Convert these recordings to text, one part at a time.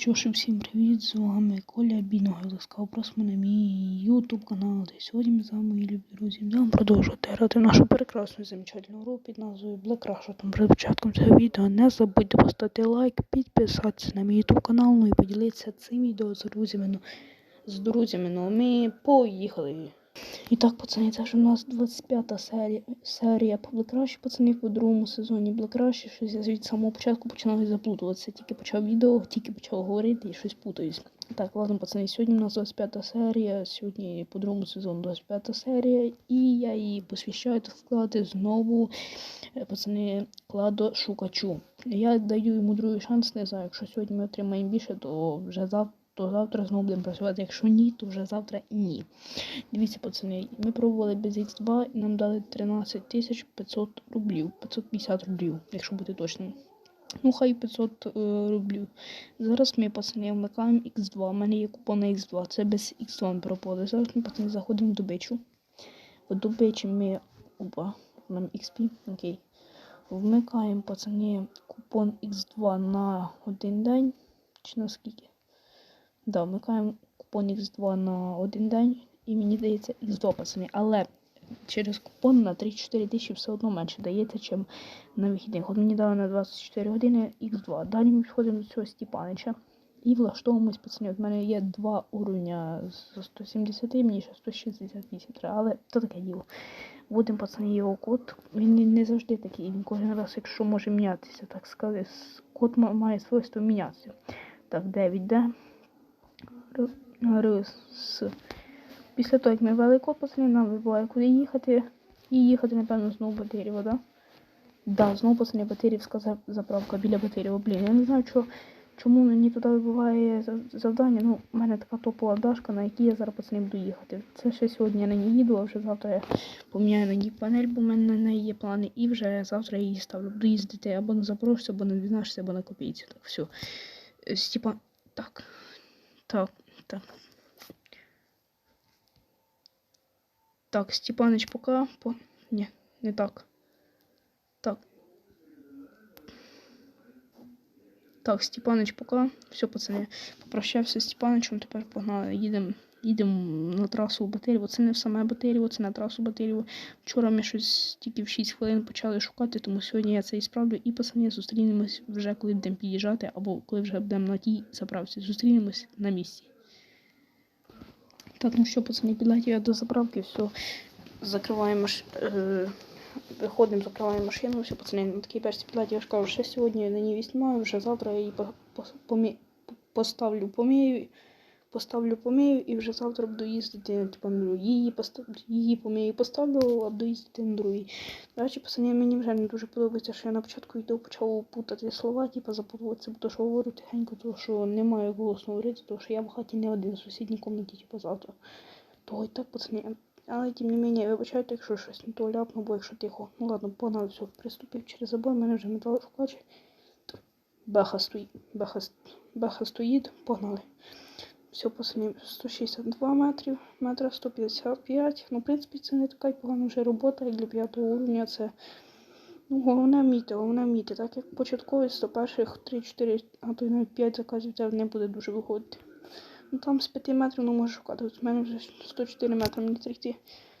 Що ж, всім привіт! З вами Коля Біного. Ласкаво просимо на мій YouTube канал. І сьогодні ми з вами, мої любі друзі, будемо продовжувати грати в нашу прекрасну замечательну гру під назвою Black Rush. Тому перед початком цього відео не забудьте поставити лайк, підписатися на мій YouTube канал, ну і поділитися цим відео з друзями. Ну, з друзями. Ну, ми поїхали. І так, пацани, це ж у нас 25-та серія, серія Rush, пацани, по другому сезоні Rush. Щось я від самого початку починаю заплутуватися. Тільки почав відео, тільки почав говорити і щось путаюсь. Так, ладно, пацани, сьогодні у нас 25-та серія, сьогодні по другому сезону 25-та серія, і я її посвящаю, так сказати, знову, е, пацани, кладо шукачу. Я даю йому другий шанс, не знаю, якщо сьогодні ми отримаємо більше, то вже завтра. То завтра знову будемо працювати. Якщо ні, то вже завтра ні. Дивіться, пацани, ми пробували без X2 і нам дали 13 тисяч 500 рублів. 550 рублів, якщо бути точним. Ну, хай 500 е, рублів. Зараз ми, пацани, вмикаємо X2. У мене є купон на X2. Це без X2 ми пропали. Зараз ми, пацани, заходимо в добичу. В добичі ми. Опа, нам XP, окей. Вмикаємо, пацани, купон X2 на один день. Чи на скільки? Да, вмикаємо купон X2 на один день і мені дається X2, пацани. Але через купон на 3-4 тисячі все одно менше дається, ніж на вихідних. От мені дали на 24 години X2. Далі ми підходимо до цього Степанича і влаштовуємось, пацани. От в мене є два уровня з 170, мені ще 168 треба, але то таке діло. Вводимо, пацани, його код. Він не завжди такий, він кожен раз, якщо може мінятися, так сказати, код має свойство мінятися. Так, 9D. Рис. Після того, як ми ввели код, нам вибуває, куди їхати. І їхати, напевно, знову в Батирєво, да? Да, знову пацани, Батирівська заправка біля Батирєва. Блін, я не знаю, що, чому мені туди вибуває завдання. Ну, у мене така топова дашка, на якій я зараз пацани буду їхати. Це ще сьогодні я на ній їду, а вже завтра я поміняю на ній панель, бо в мене на неї є плани. І вже завтра я її ставлю. Буду їздити або на Запорожця, або на 12, або на Копійці. Так, все. Степан. Так. Так, так. Так, Степаныч пока. По... Не, не так. Так. Так, Степаныч пока. Все, пацани. Попрощався з Степаничем, тепер погнали. Їдемо їдемо на трасу в Батирєво. Це не в саме Батирєво, це на трасу Батирєво. Вчора ми щось тільки в 6 хвилин почали шукати, тому сьогодні я це і справлю. І пацани зустрінемось вже, коли будемо під'їжджати, або коли вже будемо на тій заправці. Зустрінемось на місці. Так, ну що, пацани, підлайте я до заправки, все. Закриваємо маш... е... Виходимо, закриваємо машину, все, пацани, на такій першій підлайте, я ж кажу, що сьогодні я на ній візьмаю, вже завтра я її по... По... Помі... поставлю, помію, поставлю, помію і вже завтра буду їздити, типу, на другу. Її, постав... її помію, поставлю, а буду їздити на другій. До речі, пацани, мені вже не дуже подобається, що я на початку відео почав путати слова, типу, запутуватися, бо що говорю тихенько, тому що немає голосно говорити, тому що я в хаті не один в сусідній кімнаті, типу, завтра. Того і так, пацани. Але тим не менее, вибачайте, якщо щось не то ляпну, бо якщо тихо. Ну ладно, погнали, все, приступив через забор, мене вже металошукач. Беха стоїть, беха, беха стоїть, погнали. Все, пацани, 162 метрів, метра 155. Ну, в принципі, це не така й погана вже робота, як для п'ятого уровня це. Ну, головне вміти, головне вміти. Так як то перших 3-4, а то й навіть 5 заказів це не буде дуже виходити. Ну там з 5 метрів ну можу шукати. От у мене вже 104 метри мені трійти.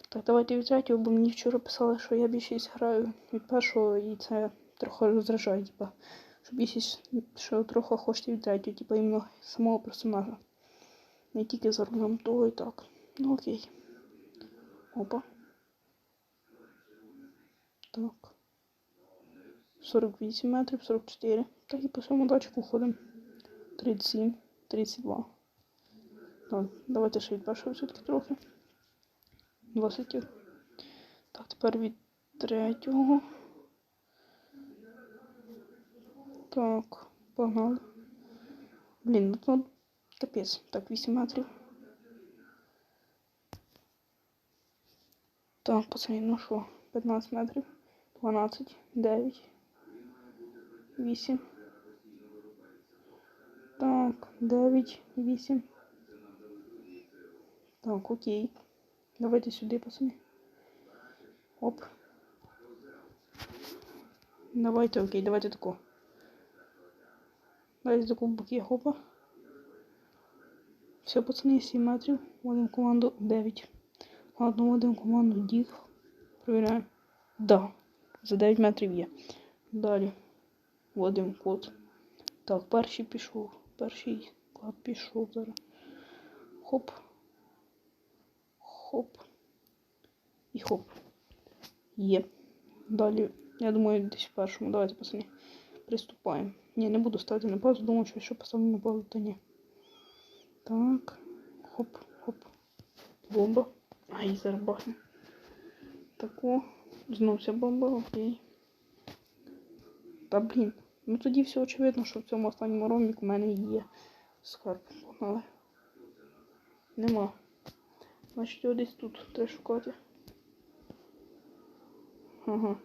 Так, давайте від третього, бо мені вчора писали, що я більшість граю від першого і це трохи роздражає, типа. Що більшість, що трохи хочете від третього, типа іменно самого персонажа. Не тільки за рулем того і так. Ну окей. Опа. Так. 48 метрів, 44. Так і по своєму датчику ходимо. 37, 32. Так, давайте ще від першого все-таки трохи. 20. Так, тепер від третього. Так, погнали. Блін, ну капець. Так, 8 метрів. Так, пацани, ну що, 15 метрів, 12, 9, 8. Так, 9, 8. Так, окей. Давайте сюди, пацани. Оп. Давайте, окей, давайте тако. Давайте таку боки, хопа. Все, пацани, 7 метрів. Вводимо команду 9. Ладно, вводимо команду діг. Провіряємо. Да. За 9 метрів є. Далі. Вводимо код. Так, перший пішов. Перший клад пішов зараз. Хоп. Хоп. І хоп. Є. Далі, я думаю, десь в першому. Давайте, пацани, приступаємо. Ні, не буду ставити на паузу, думаю, що якщо поставлю на паузу, то ні. Так. Хоп, хоп. Бомба. Ай, зараз бахне. Тако. Знов ця бомба, окей. Та блін. Ну тоді все очевидно, що в цьому останньому ромі у мене є скарб. Погнали. Нема. Значить його десь тут треба шукати. Ага.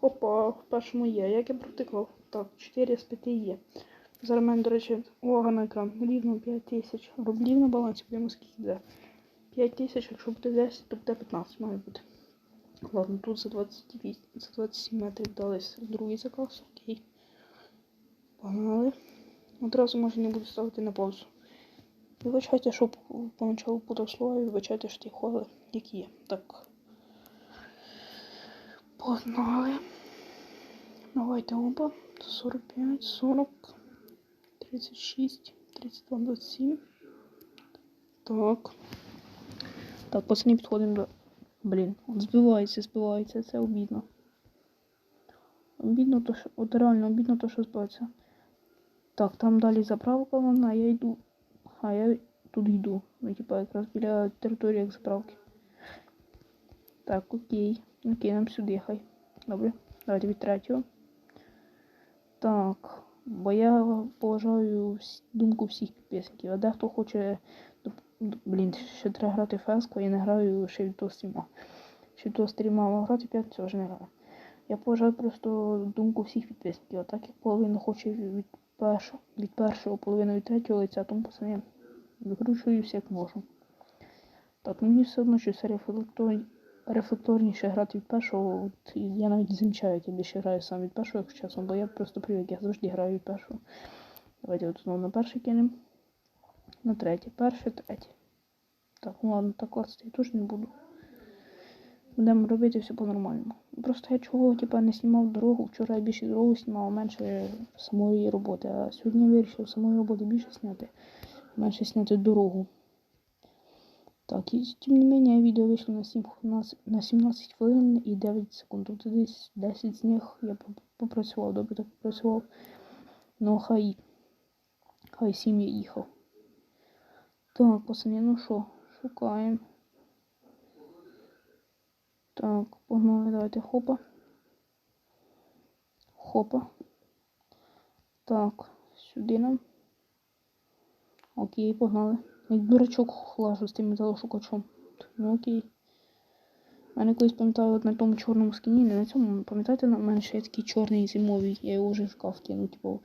Опа, в першому є. Як я протикав? Так, 4 з 5 є. Зараз мене, до речі, увага на екран. Рівно 5 тисяч рублів на балансі, будемо скільки буде. 5 тисяч, якщо буде 10, то буде 15 має бути. Ладно, тут за 28, за 27 метрів дались другий заказ, окей. Погнали. Одразу може не буду ставити на паузу. Вибачайте, що поначалу путав слова, і вибачайте, що ті хвали, які є. Так. Погнали. Давайте оба. 45, 40, 36, 32, 27. Так. Так, пацани підходимо до. Блін, збивається, збивається, це обідно. Обідно то, що. От реально обідно то, що збивається. Так, там далі заправка вона, я йду. А я тут йду. Ну, типа, якраз біля території як заправки. Так, окей. Окей, нам сюди хай. Добре. Давайте від третього. Так. Бо я поважаю думку всіх підписників. А дехто хоче. Блін, ще треба грати феску, я не граю ще від того стріма. Ще від того стріма мав грати 5, цього ж не граю. Я поважаю просто думку всіх підписників. А так як половина хоче від першого, від першого, половина від третього лиця, тому пацани викручуюся як можу. Так, мені все одно щось рефлекторні, рефлекторніше грати від першого. От, я навіть замічаю, я більше граю сам від першого, якщо чесно, бо я просто привик, я завжди граю від першого. Давайте от знову на перший кинемо. На третє, перше, третє. Так, ну ладно, так класти я теж не буду. Будемо робити все по-нормальному. Просто я чого типа, не знімав дорогу. Вчора я більше дорогу знімав, менше самої роботи. А сьогодні я вирішив самої роботи більше зняти, менше зняти дорогу. Так, і тим не менее відео вийшло на 7 на, на 17 хвилин і 9 секунд. Тобто десь 10 з них я попрацював, добре так попрацював. Ну хай. Хай 7 я їхав. Так, пацани, ну що, шукаємо. Так, погнали, давайте хопа. Хопа. Так, сюди нам. Окей, погнали. Дурачок лажу з тим металошукачом. Ну окей. У мене колись пам'ятаю на тому чорному скіні, не на цьому, пам'ятаєте, на мене ще є такий чорний зимовий, я його вже в шкаф кинув, типу,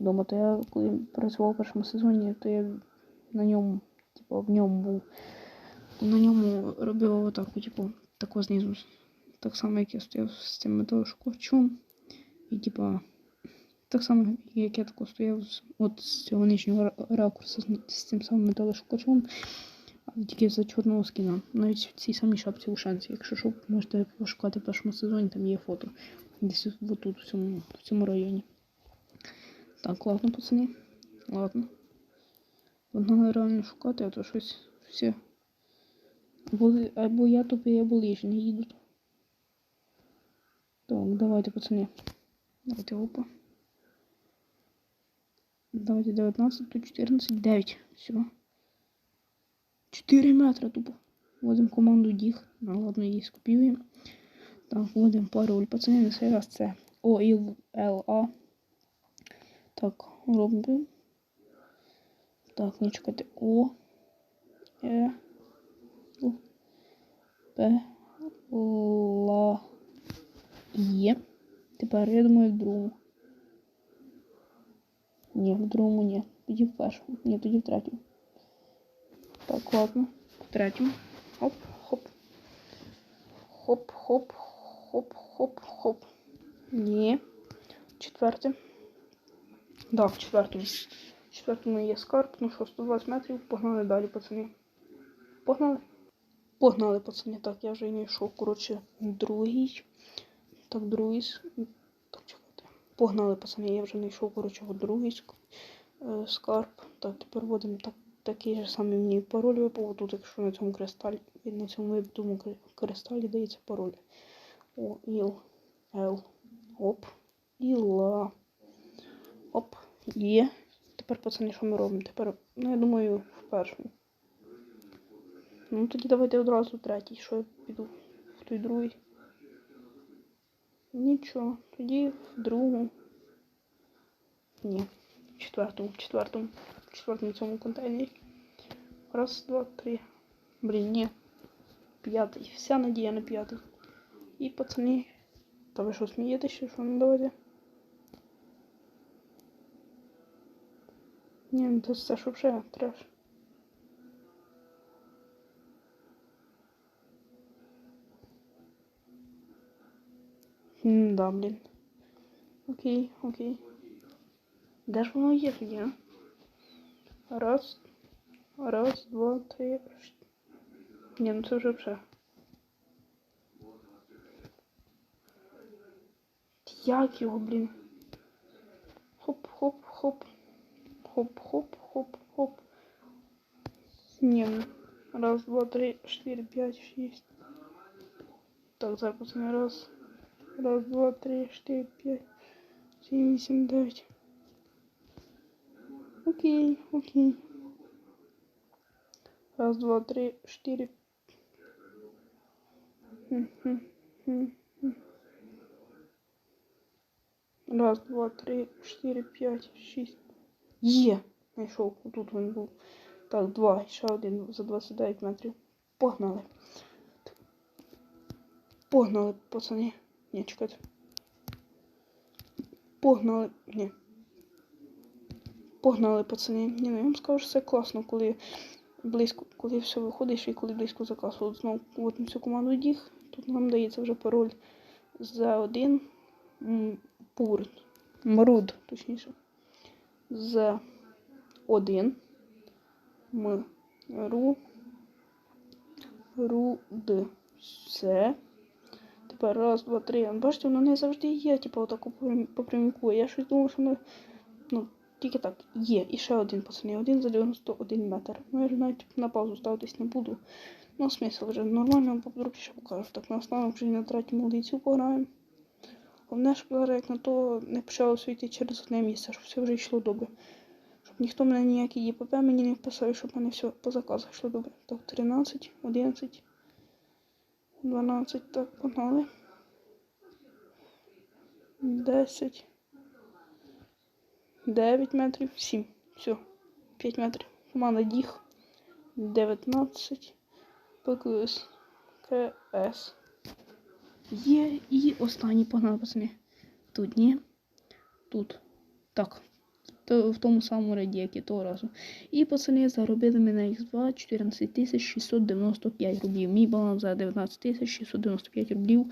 вдома. То я коли працював у першому сезоні, то я на ньому, типу, в ньому був. На ньому робив отаку, типу, тако знизу. Так само, як я стояв з цим металошукачом. І типа. Так само, як я тако стояв от з цього нижнього ракурсу з, цим самим металошукачом, але тільки за чорного скіна. Навіть в цій самій шапці у шансі. Якщо що, можете пошукати в першому сезоні, там є фото. Десь отут, в цьому, в цьому районі. Так, ладно, пацани. Ладно. Погнали реально шукати, а то щось все. Були, або я тупий, або лижі не їдуть. Так, давайте, пацани. Давайте опа. Давайте 19, тут 14, 9. Все. 4 метра тупо. Вводимо команду діг. Ну ладно, її скопіюємо. Так, вводимо пароль. Пацани, на цей раз це OLA. Так, робимо. Так, не чекайте. О. Е. Л. П. Ла. Є. Тепер я думаю в другому. Ні, в другому ні. Тоді в першому. Ні, тоді в третьому. Так, ладно. В третьому. Хоп, хоп. Хоп, хоп, хоп, хоп, хоп. Ні. Четверте. Да, в четвертому. В четвертому є скарб, ну що, 120 метрів, погнали далі, пацани. Погнали? Погнали, пацани. Так, я вже знайшов, коротше, другий. Так, другий. Погнали, пацани, я вже знайшов, коротше, другий е, скарб. Так, тепер вводимо так, такий же самий мені пароль випав. Тут, якщо на цьому кристалі, на цьому вибитому кристалі дається пароль. О, іл, Л, оп, іла. Оп, є. Тепер, пацани, що ми робимо? Тепер, ну я думаю, в першому. Ну тоді давайте одразу третій, що я піду в той другий. Нічого, тоді в другому. Ні, в четвертому, в четвертому, в четвертому цьому контейнері. Раз, два, три. Блін, ні. П'ятий. Вся надія на п'ятий. І пацани. Та ви що смієтеся, що ну давайте? Ні, ну це все ж вже треш. М, Да, блін. Окей, окей. Де ж воно а? Раз. Раз, два, три. Ні, ну це вже все. Як його, блін? Хоп, хоп, хоп. Хоп, хоп, хоп, хоп. Ні, ну. Раз, два, три, чотири, п'ять, шість. Так, пацани, раз. Раз, два, три, чотири, п'ять, сім, вісім, дев'ять. Окей, окей. Раз, два, три, чотири. Хм, хм, хм, хм. Раз, два, три, чотири, п'ять, шість. Є! Знайшов. Тут він був. Так, два. Ще один за 29 метрів. Погнали. Погнали, пацани. Ні, чекайте. Погнали. Ні. Погнали, пацани. Ні, ну я вам скажу, що це класно, коли близько, коли все виходиш і коли близько заказу. От знову от на цю команду діг. Тут нам дається вже пароль за один пур. Мруд, точніше. За один. М. Ру. Ру. Д. Все. Тепер раз, два, три. Бачите, воно не завжди є, типу, отаку по прям- пряміку. Я щось думав, що воно. Ну, тільки так, є. І ще один, пацани. Один за 91 метр. Ну, я вже навіть на паузу ставитись не буду. Ну, смисл вже нормально подробніше покажу. Так, на останок вже на третьому лицю пограємо. Головне, щоб зараз як на то не почало світи через одне місце, щоб все вже йшло добре. Щоб ніхто мене ніякі ЄПП мені не вписав, щоб мене все по заказах йшло добре. Так, 13, 11, 12, так, погнали. 10, 9 метрів, 7. Все, 5 метрів. Команда діг. 19. ПКС. КС. Є і останній погнали, пацани. Тут ні. Тут. Так. В тому самому ряді, як і того разу. І пацани заробили ми на X2 14 695 рублів. Мій баланс за 19 695 рублів.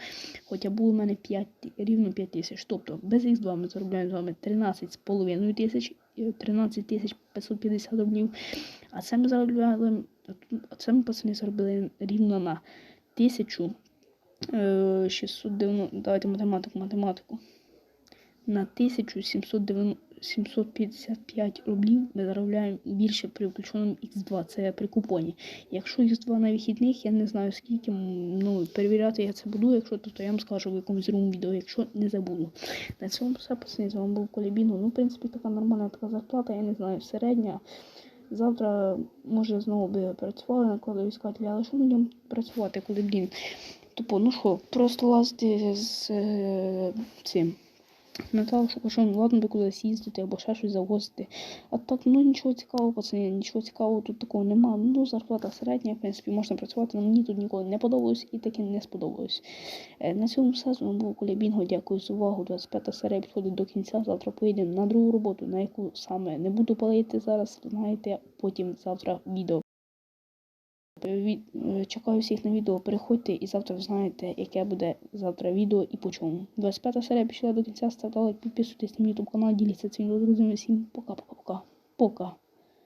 Хоча було в мене 5, рівно 5 тисяч. Тобто без X2 ми заробляємо з вами 13,5 тисяч, е, 13 тисяч 550 рублів. А це ми заробляли, це ми пацани заробили рівно на 1000 е, 690, давайте математику, математику. На 1755 рублів ми заробляємо більше при включеному X2. Це при купоні. Якщо X2 на вихідних, я не знаю скільки, ну, перевіряти я це буду. Якщо то, то я вам скажу в якомусь другому відео, якщо не забуду. На цьому все пацани, з вами був Колібіно. Ну, в принципі, така нормальна така зарплата, я не знаю, середня. Завтра, може, знову би працювали на кладовіскателі, але що людям працювати, коли, блін, тупо, ну що, просто лазити з е, цим. Наталку, що ну, ладно би кудись їздити або ще щось завозити. А так, ну нічого цікавого, пацани, нічого цікавого тут такого нема. Ну, зарплата середня, в принципі, можна працювати, але мені тут ніколи не подобалось і таки не сподобалось. Е, На цьому все з вами був Коля Бінго. Дякую за увагу. 25 серія підходить до кінця. Завтра поїдемо на другу роботу, на яку саме не буду палити зараз. Знаєте, потім завтра відео. Від- е, Чекаю всіх на відео. Переходьте і завтра знаєте, яке буде завтра відео і по чому. 25 серія пішла до кінця. Ставте лайк, підписуйтесь на мій ютуб канал, діліться цим відео друзями. Всім пока-пока-пока. пока.